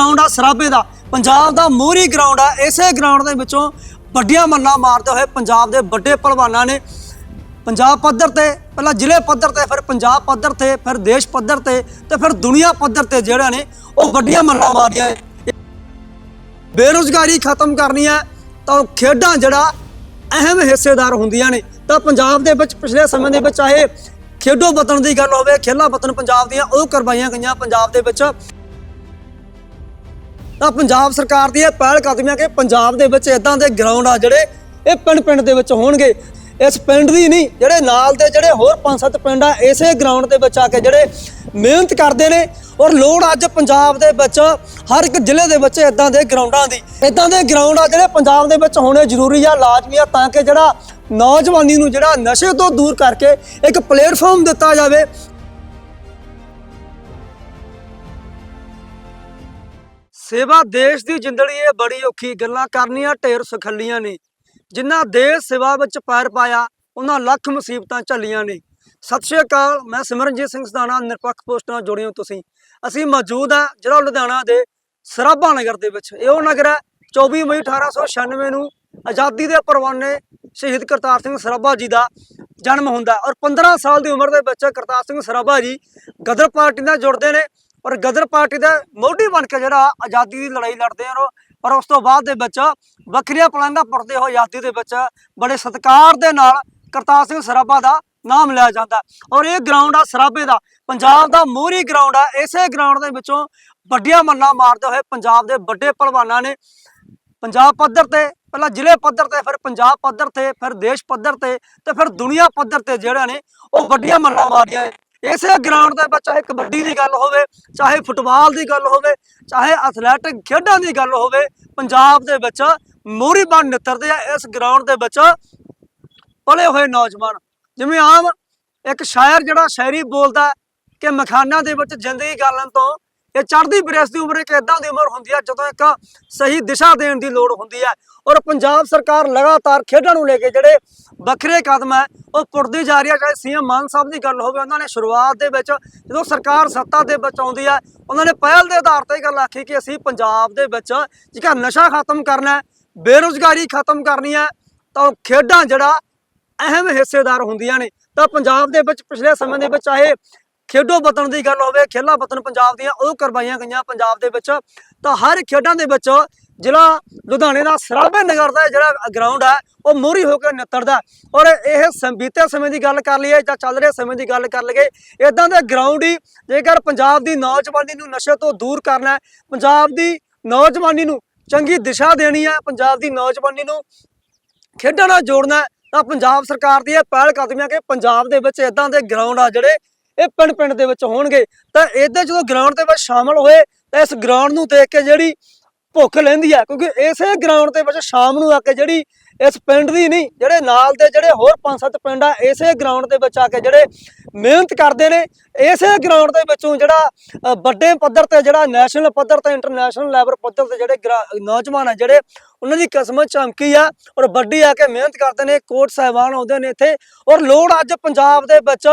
Ground ਆ, ਸਰਾਬੇ ਦਾ। ਪੰਜਾਬ ਦਾ ਮੋਹਰੀ ground ਆ, ਇਸੇ ਗਰਾਊਂਡ ਦੇ ਵਿੱਚੋਂ ਵੱਡੀਆਂ ਮੱਲਾਂ ਮਾਰਦੇ ਹੋਏ ਪੰਜਾਬ ਦੇ ਵੱਡੇ ਪਹਿਲਵਾਨਾਂ ਨੇ ਪੰਜਾਬ ਪੱਧਰ ਤੇ, ਪਹਿਲਾਂ ਜ਼ਿਲ੍ਹੇ ਪੱਧਰ ਤੇ, ਫਿਰ ਪੰਜਾਬ ਪੱਧਰ ਤੇ, ਫਿਰ ਦੇਸ਼ ਪੱਧਰ ਤੇ ਤੇ ਫਿਰ ਦੁਨੀਆ ਪੱਧਰ ਤੇ ਜਿਹੜਾ ਨੇ ਉਹ ਵੱਡੀਆਂ ਮੱਲਾਂ ਮਾਰੀਆਂ। ਨੇ। ਬੇਰੁਜ਼ਗਾਰੀ ਖਤਮ ਕਰਨੀ ਹੈ ਤਾਂ ਖੇਡਾਂ ਜਿਹੜਾ ਅਹਿਮ ਹਿੱਸੇਦਾਰ ਹੁੰਦੀਆਂ ਨੇ। ਤਾਂ ਪੰਜਾਬ ਦੇ ਵਿੱਚ ਪਿਛਲੇ ਸਮੇਂ ਦੇ ਵਿੱਚ ਚਾਹੇ ਖੇਡੋ ਵਤਨ ਦੀ ਗੱਲ ਹੋਵੇ ਖੇਲਾ ਵਤਨ ਪੰਜਾਬ ਦੀਆਂ ਉਹ ਕਰਵਾਈਆਂ ਗਈਆਂ। ਪੰਜਾਬ ਦੇ ਵਿੱਚ ਤਾਂ ਪੰਜਾਬ ਸਰਕਾਰ ਦੀ ਇਹ ਪਹਿਲ ਕਦਮੀਆਂ ਕਿ ਪੰਜਾਬ ਦੇ ਵਿੱਚ ਇਦਾਂ ਦੇ ਗਰਾਊਂਡ ਆ ਜਿਹੜੇ ਇਹ ਪਿੰਡ ਪਿੰਡ ਦੇ ਵਿੱਚ ਹੋਣਗੇ। ਇਸ ਪਿੰਡ ਦੀ ਨਹੀਂ, ਜਿਹੜੇ ਨਾਲ ਦੇ ਜਿਹੜੇ ਹੋਰ ਪੰਜ ਸੱਤ ਪਿੰਡ ਆ, ਇਸੇ ਗਰਾਊਂਡ ਦੇ ਵਿੱਚ ਆ ਕੇ ਜਿਹੜੇ ਮਿਹਨਤ ਕਰਦੇ ਨੇ ਔਰ ਲੋੜ ਅੱਜ ਪੰਜਾਬ ਦੇ ਵਿੱਚ, ਹਰ ਇੱਕ ਜ਼ਿਲ੍ਹੇ ਦੇ ਵਿੱਚ ਇਦਾਂ ਦੇ ਗਰਾਊਂਡਾਂ ਦੀ। ਇਦਾਂ ਦੇ ਗਰਾਊਂਡ ਆ ਜਿਹੜੇ ਪੰਜਾਬ ਦੇ ਵਿੱਚ ਹੋਣੇ ਜ਼ਰੂਰੀ ਆ ਲਾਜ਼ਮੀ ਆ ਤਾਂ ਕਿ ਜਿਹੜਾ ਨੌਜਵਾਨੀ ਨੂੰ ਜਿਹੜਾ ਨਸ਼ੇ ਤੋਂ ਦੂਰ ਕਰਕੇ ਇੱਕ ਪਲੇਟਫਾਰਮ ਦਿੱਤਾ ਜਾਵੇ ਸੇਵਾ ਦੇਸ਼ ਦੀ ਜਿੰਦੜੀ ਇਹ ਬੜੀ ਔਖੀ, ਗੱਲਾਂ ਕਰਨੀਆਂ ਢੇਰ ਸੁਖੱਲੀਆਂ ਨੇ। ਜਿਨ੍ਹਾਂ ਦੇਸ਼ ਸੇਵਾ ਵਿੱਚ ਪੈਰ ਪਾਇਆ ਉਹਨਾਂ ਲੱਖ ਮੁਸੀਬਤਾਂ ਝੱਲੀਆਂ ਨੇ। ਸਤਿ ਸ਼੍ਰੀ ਅਕਾਲ, ਮੈਂ ਸਿਮਰਨਜੀਤ ਸਿੰਘ ਸਦਾਣਾ, ਨਿਰਪੱਖ ਪੋਸਟ ਨਾਲ ਜੁੜੇ ਹੋ ਤੁਸੀਂ। ਅਸੀਂ ਮੌਜੂਦ ਹਾਂ ਜਿਹੜਾ ਲੁਧਿਆਣਾ ਦੇ ਸਰਾਭਾ ਨਗਰ ਦੇ ਵਿੱਚ। ਇਹ ਉਹ ਨਗਰ ਹੈ 24 ਮਈ 1896 ਨੂੰ ਆਜ਼ਾਦੀ ਦੇ ਪਰਵਾਨੇ ਸ਼ਹੀਦ ਕਰਤਾਰ ਸਿੰਘ ਸਰਾਭਾ ਜੀ ਦਾ ਜਨਮ ਹੁੰਦਾ ਔਰ 15 ਸਾਲ ਦੀ ਉਮਰ ਦੇ ਵਿੱਚ ਕਰਤਾਰ ਸਿੰਘ ਸਰਾਭਾ ਜੀ ਗਦਰ ਪਾਰਟੀ ਨਾਲ ਜੁੜਦੇ ਨੇ। ਔਰ ਗਦਰ ਪਾਰਟੀ ਦਾ ਮੋਢੀ ਬਣ ਕੇ ਜਿਹੜਾ ਆਜ਼ਾਦੀ ਦੀ ਲੜਾਈ ਲੜਦੇ ਹਨ ਪਰ ਉਸ ਤੋਂ ਬਾਅਦ ਦੇ ਵਿੱਚ ਵੱਖਰੀਆਂ ਪਲਾਂਘਾਂ ਪੁੱਟਦੇ ਹੋਏ ਆਜ਼ਾਦੀ ਦੇ ਵਿੱਚ ਬੜੇ ਸਤਿਕਾਰ ਦੇ ਨਾਲ ਕਰਤਾਰ ਸਿੰਘ ਸਰਾਭਾ ਦਾ ਨਾਮ ਲਿਆ ਜਾਂਦਾ। ਔਰ ਇਹ ਗਰਾਊਂਡ ਆ ਸਰਾਭੇ ਦਾ। ਪੰਜਾਬ ਦਾ ਮੋਹਰੀ ਗਰਾਊਂਡ ਆ। ਇਸੇ ਗਰਾਊਂਡ ਦੇ ਵਿੱਚੋਂ ਵੱਡੀਆਂ ਮੱਲਾਂ ਮਾਰਦੇ ਹੋਏ ਪੰਜਾਬ ਦੇ ਵੱਡੇ ਪਹਿਲਵਾਨਾਂ ਨੇ ਪੰਜਾਬ ਪੱਧਰ ਤੇ, ਪਹਿਲਾਂ ਜ਼ਿਲ੍ਹੇ ਪੱਧਰ ਤੇ, ਫਿਰ ਪੰਜਾਬ ਪੱਧਰ ਤੇ, ਫਿਰ ਦੇਸ਼ ਪੱਧਰ ਤੇ ਤੇ ਫਿਰ ਦੁਨੀਆ ਪੱਧਰ ਤੇ ਜਿਹੜਾ ਨੇ ਉਹ ਵੱਡੀਆਂ ਮੱਲਾਂ ਮਾਰੀਆਂ ਨੇ। ਇਸੇ ਗਰਾਊਂਡ ਦੇ ਵਿੱਚ ਚਾਹੇ ਕਬੱਡੀ ਦੀ ਗੱਲ ਹੋਵੇ, ਚਾਹੇ ਫੁੱਟਬਾਲ ਦੀ ਗੱਲ ਹੋਵੇ, ਚਾਹੇ ਐਥਲੈਟਿਕ ਖੇਡਾਂ ਦੀ ਗੱਲ ਹੋਵੇ, ਪੰਜਾਬ ਦੇ ਵਿੱਚ ਮੋਹਰੀ ਬਣ ਨਿੱਤਰਦੇ ਆ, ਇਸ ਗਰਾਊਂਡ ਦੇ ਵਿੱਚ ਪਲੇ ਹੋਏ ਨੌਜਵਾਨ। ਜਿਵੇਂ ਆਮ ਇੱਕ ਸ਼ਾਇਰ ਜਿਹੜਾ ਸ਼ਾਇਰੀ ਬੋਲਦਾ ਕਿ ਮਖਾਨਾ ਦੇ ਵਿੱਚ ਜ਼ਿੰਦਗੀ ਗਾਲਣ ਤੋਂ ਇਹ ਚੜ੍ਹਦੀ ਬਰੇਸ ਦੀ ਉਮਰ ਇੱਕ ਇਦਾਂ ਦੀ ਉਮਰ ਹੁੰਦੀ ਹੈ ਜਦੋਂ ਇੱਕ ਸਹੀ ਦਿਸ਼ਾ ਦੇਣ ਦੀ ਲੋੜ ਹੁੰਦੀ ਹੈ ਔਰ ਪੰਜਾਬ ਸਰਕਾਰ ਲਗਾਤਾਰ ਖੇਡਾਂ ਨੂੰ ਲੈ ਕੇ ਜਿਹੜੇ ਵੱਖਰੇ ਕਦਮ ਹੈ ਉਹ ਪੁੱਟਦੀ ਜਾ ਰਹੀ ਹੈ ਚਾਹੇ ਸੀਐਮ ਮਾਨ ਸਾਹਿਬ ਦੀ ਗੱਲ ਹੋਵੇ, ਉਹਨਾਂ ਨੇ ਸ਼ੁਰੂਆਤ ਦੇ ਵਿੱਚ ਜਦੋਂ ਸਰਕਾਰ ਸੱਤਾ ਦੇ ਵਿੱਚ ਆਉਂਦੀ ਹੈ ਉਹਨਾਂ ਨੇ ਪਹਿਲ ਦੇ ਆਧਾਰ ਤੇ ਗੱਲ ਆਖੀ ਕਿ ਅਸੀਂ ਪੰਜਾਬ ਦੇ ਵਿੱਚ ਜਿਹੜਾ ਨਸ਼ਾ ਖਤਮ ਕਰਨਾ ਹੈ, ਬੇਰੁਜ਼ਗਾਰੀ ਖਤਮ ਕਰਨੀ ਹੈ, ਤਾਂ ਉਹ ਖੇਡਾਂ ਜਿਹੜਾ ਅਹਿਮ ਹਿੱਸੇਦਾਰ ਹੁੰਦੀਆਂ ਨੇ। ਤਾਂ ਪੰਜਾਬ ਦੇ ਵਿੱਚ ਪਿਛਲੇ ਸਮੇਂ ਦੇ ਵਿੱਚ ਚਾਹੇ ਖੇਡੋ ਵਤਨ ਦੀ ਗੱਲ ਹੋਵੇ ਖੇਲਾ ਵਤਨ ਪੰਜਾਬ ਦੀਆਂ ਉਹ ਕਰਵਾਈਆਂ ਗਈਆਂ ਪੰਜਾਬ ਦੇ ਵਿੱਚ। ਤਾਂ ਹਰ ਖੇਡਾਂ ਦੇ ਵਿੱਚ ਜ਼ਿਲ੍ਹਾ ਲੁਧਿਆਣੇ ਦਾ ਸਰਾਭੇ ਨਗਰ ਦਾ ਜਿਹੜਾ ਗਰਾਊਂਡ ਹੈ, ਉਹ ਮੋਹਰੀ ਹੋ ਕੇ ਨਿੱਤਰਦਾ ਔਰ ਇਹ ਸਮ- ਬੀਤੇ ਸਮੇਂ ਦੀ ਗੱਲ ਕਰ ਲਈਏ ਜਾਂ ਚੱਲ ਰਹੇ ਸਮੇਂ ਦੀ ਗੱਲ ਕਰ ਲਈਏ ਇਦਾਂ ਦੇ ਗਰਾਊਂਡ ਹੀ ਜੇਕਰ ਪੰਜਾਬ ਦੀ ਨੌਜਵਾਨੀ ਨੂੰ ਨਸ਼ੇ ਤੋਂ ਦੂਰ ਕਰਨਾ ਹੈ, ਪੰਜਾਬ ਦੀ ਨੌਜਵਾਨੀ ਨੂੰ ਚੰਗੀ ਦਿਸ਼ਾ ਦੇਣੀ ਹੈ, ਪੰਜਾਬ ਦੀ ਨੌਜਵਾਨੀ ਨੂੰ ਖੇਡਾਂ ਨਾਲ ਜੋੜਨਾ ਤਾਂ ਪੰਜਾਬ ਸਰਕਾਰ ਦੀ ਇਹ ਪਹਿਲ ਕਦਮੀਆਂ ਕਿ ਪੰਜਾਬ ਦੇ ਵਿੱਚ ਇਦਾਂ ਦੇ ਗਰਾਊਂਡ ਆ ਜਿਹੜੇ ਇਹ ਪਿੰਡ ਪਿੰਡ ਦੇ ਵਿੱਚ ਹੋਣਗੇ। ਤਾਂ ਇਹਦੇ ਜਦੋਂ ਗਰਾਊਂਡ ਦੇ ਵਿੱਚ ਸ਼ਾਮਲ ਹੋਏ, ਤਾਂ ਇਸ ਗਰਾਊਂਡ ਨੂੰ ਦੇਖ ਕੇ ਜਿਹੜੀ ਭੁੱਖ ਲੈਂਦੀ ਹੈ ਕਿਉਂਕਿ ਇਸੇ ਗਰਾਊਂਡ ਦੇ ਵਿੱਚ ਸ਼ਾਮ ਨੂੰ ਆ ਕੇ ਜਿਹੜੀ ਇਸ ਪਿੰਡ ਦੀ ਨਹੀਂ, ਜਿਹੜੇ ਨਾਲ ਦੇ ਜਿਹੜੇ ਹੋਰ ਪੰਜ ਸੱਤ ਪਿੰਡ ਆ, ਇਸੇ ਗਰਾਊਂਡ ਦੇ ਵਿੱਚ ਆ ਕੇ ਜਿਹੜੇ ਮਿਹਨਤ ਕਰਦੇ ਨੇ, ਇਸੇ ਗਰਾਊਂਡ ਦੇ ਵਿੱਚੋਂ ਜਿਹੜਾ ਵੱਡੇ ਪੱਧਰ ਤੇ ਜਿਹੜਾ ਨੈਸ਼ਨਲ ਪੱਧਰ ਤੇ ਇੰਟਰਨੈਸ਼ਨਲ ਲੈਵਲ ਪੱਧਰ ਤੇ ਜਿਹੜੇ ਗਰਾ- ਨੌਜਵਾਨ ਆ, ਜਿਹੜੇ ਉਹਨਾਂ ਦੀ ਕਿਸਮਤ ਚਮਕੀ ਆ ਔਰ ਵੱਡੀ ਆ ਕੇ ਮਿਹਨਤ ਕਰਦੇ ਨੇ ਕੋਟ ਸਾਹਿਬਾਨ ਆਉਂਦੇ ਨੇ ਇੱਥੇ ਔਰ ਲੋੜ ਅੱਜ ਪੰਜਾਬ ਦੇ ਵਿੱਚ,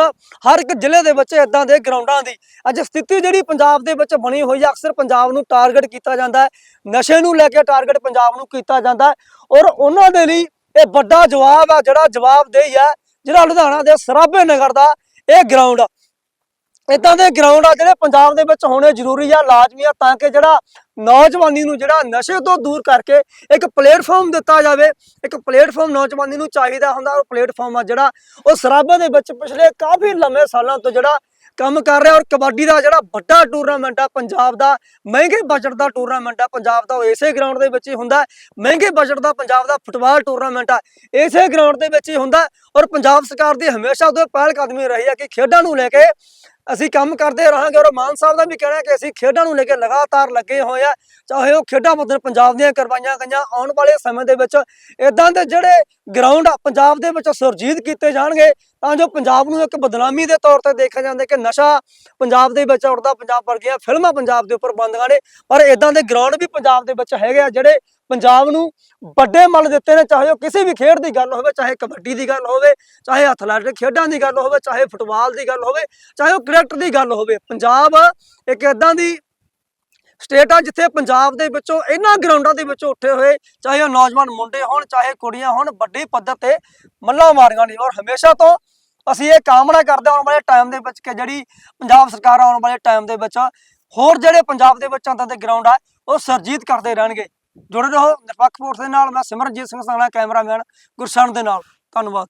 ਹਰ ਇੱਕ ਜ਼ਿਲ੍ਹੇ ਦੇ ਵਿੱਚ ਇਦਾਂ ਦੇ ਗਰਾਊਂਡਾਂ ਦੀ। ਅੱਜ ਸਥਿਤੀ ਜਿਹੜੀ ਪੰਜਾਬ ਦੇ ਵਿੱਚ ਬਣੀ ਹੋਈ ਆ, ਅਕਸਰ ਪੰਜਾਬ ਨੂੰ ਟਾਰਗੇਟ ਕੀਤਾ ਜਾਂਦਾ ਹੈ, ਨਸ਼ੇ ਨੂੰ ਲੈ ਕੇ ਟਾਰਗੇਟ ਪੰਜਾਬ ਨੂੰ ਕੀਤਾ ਜਾਂਦਾ ਔਰ ਉਹਨਾਂ ਦੇ ਲਈ ਇਹ ਵੱਡਾ ਜਵਾਬ ਆ, ਜਿਹੜਾ ਜਵਾਬਦੇਹੀ ਆ, ਜਿਹੜਾ ਲੁਧਿਆਣਾ ਦੇ ਸਰਾਭੇ ਨਗਰ ਦਾ ਇਹ ਗਰਾਊਂਡ ਆ। ਇਦਾਂ ਦੇ ਗਰਾਊਂਡ ਆ ਜਿਹੜੇ ਪੰਜਾਬ ਦੇ ਵਿੱਚ ਹੋਣੇ ਜ਼ਰੂਰੀ ਆ, ਲਾਜ਼ਮੀ ਆ, ਤਾਂ ਕਿ ਜਿਹੜਾ ਨੌਜਵਾਨੀ ਨੂੰ ਜਿਹੜਾ ਨਸ਼ੇ ਤੋਂ ਦੂਰ ਕਰਕੇ ਇੱਕ ਪਲੇਟਫਾਰਮ ਦਿੱਤਾ ਜਾਵੇ, ਇੱਕ ਪਲੇਟਫਾਰਮ ਨੌਜਵਾਨੀ ਨੂੰ ਚਾਹੀਦਾ ਹੁੰਦਾ, ਉਹ ਪਲੇਟਫਾਰਮ ਆ ਜਿਹੜਾ ਉਹ ਸਰਾਬੇ ਦੇ ਵਿੱਚ ਪਿਛਲੇ ਕਾਫੀ ਲੰਮੇ ਸਾਲਾਂ ਤੋਂ ਜਿਹੜਾ ਕੰਮ ਕਰ ਰਿਹਾ ਔਰ ਕਬੱਡੀ ਦਾ ਜਿਹੜਾ ਵੱਡਾ ਟੂਰਨਾਮੈਂਟ ਆ, ਪੰਜਾਬ ਦਾ, ਮਹਿੰਗੇ ਬਜਟ ਦਾ ਟੂਰਨਾਮੈਂਟ ਆ, ਪੰਜਾਬ ਦਾ ਉਹ ਇਸੇ ਗਰਾਊਂਡ ਦੇ ਵਿੱਚ ਹੀ ਹੁੰਦਾ ਮਹਿੰਗੇ ਬਜਟ ਦਾ ਪੰਜਾਬ ਦਾ ਫੁੱਟਬਾਲ ਟੂਰਨਾਮੈਂਟ ਆ, ਇਸੇ ਗਰਾਊਂਡ ਦੇ ਵਿੱਚ ਹੀ ਹੁੰਦਾ ਔਰ ਪੰਜਾਬ ਸਰਕਾਰ ਦੀ ਹਮੇਸ਼ਾ ਉਹਦੇ ਇਹ ਪਹਿਲ ਕਦਮੀ ਰਹੀ ਹੈ ਕਿ ਖੇਡਾਂ ਨੂੰ ਲੈ ਕੇ ਅਸੀਂ ਕੰਮ ਕਰਦੇ ਰਹਾਂਗੇ ਔਰ ਮਾਨ ਸਾਹਿਬ ਦਾ ਵੀ ਕਹਿਣਾ ਕਿ ਅਸੀਂ ਖੇਡਾਂ ਨੂੰ ਲੈ ਕੇ ਲਗਾਤਾਰ ਲੱਗੇ ਹੋਏ ਆ ਚਾਹੇ ਉਹ ਖੇਡਾਂ ਮਤਲਬ ਪੰਜਾਬ ਦੀਆਂ ਕਰਵਾਈਆਂ ਗਈਆਂ ਆਉਣ ਵਾਲੇ ਸਮੇਂ ਦੇ ਵਿੱਚ ਇਦਾਂ ਦੇ ਜਿਹੜੇ ਗਰਾਊਂਡ ਆ, ਪੰਜਾਬ ਦੇ ਵਿੱਚ ਸੁਰਜੀਤ ਕੀਤੇ ਜਾਣਗੇ। ਤਾਂ ਜੋ ਪੰਜਾਬ ਨੂੰ ਇੱਕ ਬਦਨਾਮੀ ਦੇ ਤੌਰ ਤੇ ਦੇਖਿਆ ਜਾਂਦਾ ਕਿ ਨਸ਼ਾ ਪੰਜਾਬ ਦੇ ਵਿੱਚ ਉੱਠਦਾ ਪੰਜਾਬ ਵਰਗੀਆਂ ਫਿਲਮਾਂ ਪੰਜਾਬ ਦੇ ਉੱਪਰ ਬੰਦੀਆਂ ਨੇ, ਪਰ ਇਦਾਂ ਦੇ ਗਰਾਊਂਡ ਵੀ ਪੰਜਾਬ ਦੇ ਵਿੱਚ ਹੈਗੇ ਆ ਜਿਹੜੇ ਪੰਜਾਬ ਨੂੰ ਵੱਡੇ ਮੱਲ ਦਿੱਤੇ ਨੇ, ਚਾਹੇ ਉਹ ਕਿਸੇ ਵੀ ਖੇਡ ਦੀ ਗੱਲ ਹੋਵੇ, ਚਾਹੇ ਕਬੱਡੀ ਦੀ ਗੱਲ ਹੋਵੇ, ਚਾਹੇ ਐਥਲੈਟਿਕ ਖੇਡਾਂ ਦੀ ਗੱਲ ਹੋਵੇ, ਚਾਹੇ ਫੁੱਟਬਾਲ ਦੀ ਗੱਲ ਹੋਵੇ, ਚਾਹੇ ਉਹ ਕ੍ਰਿਕਟ ਦੀ ਗੱਲ ਹੋਵੇ, ਪੰਜਾਬ ਇੱਕ ਇਦਾਂ ਦੀ ਸਟੇਟ ਆ ਜਿੱਥੇ ਪੰਜਾਬ ਦੇ ਵਿੱਚੋਂ ਇਹਨਾਂ ਗਰਾਊਂਡਾਂ ਦੇ ਵਿੱਚੋਂ ਉੱਠੇ ਹੋਏ, ਚਾਹੇ ਉਹ ਨੌਜਵਾਨ ਮੁੰਡੇ ਹੋਣ, ਚਾਹੇ ਕੁੜੀਆਂ ਹੋਣ, ਵੱਡੀ ਪੱਧਰ ਤੇ ਮੱਲਾਂ ਮਾਰੀਆਂ ਨੇ ਔਰ ਹਮੇਸ਼ਾ ਤੋਂ ਅਸੀਂ ਇਹ ਕਾਮਨਾ ਕਰਦੇ ਆਉਣ ਵਾਲੇ ਟਾਈਮ ਦੇ ਵਿੱਚ ਕਿ ਜਿਹੜੀ ਪੰਜਾਬ ਸਰਕਾਰ ਆਉਣ ਵਾਲੇ ਟਾਈਮ ਦੇ ਵਿੱਚ ਹੋਰ ਜਿਹੜੇ ਪੰਜਾਬ ਦੇ ਵਿੱਚ ਆਂਦਾ ਦੇ ਗਰਾਊਂਡ ਆ, ਉਹ ਸਰਜੀਤ ਕਰਦੇ ਰਹਿਣਗੇ। ਜੁੜੇ ਰਹੋ ਨਿਰਪੱਖ ਫੋਰਸ ਦੇ ਨਾਲ, ਮੈਂ ਸਿਮਰਨਜੀਤ ਸਿੰਘ ਸਾਣਾ ਕੈਮਰਾਮੈਨ ਗੁਰਸ਼ਨ ਦੇ ਨਾਲ। ਧੰਨਵਾਦ।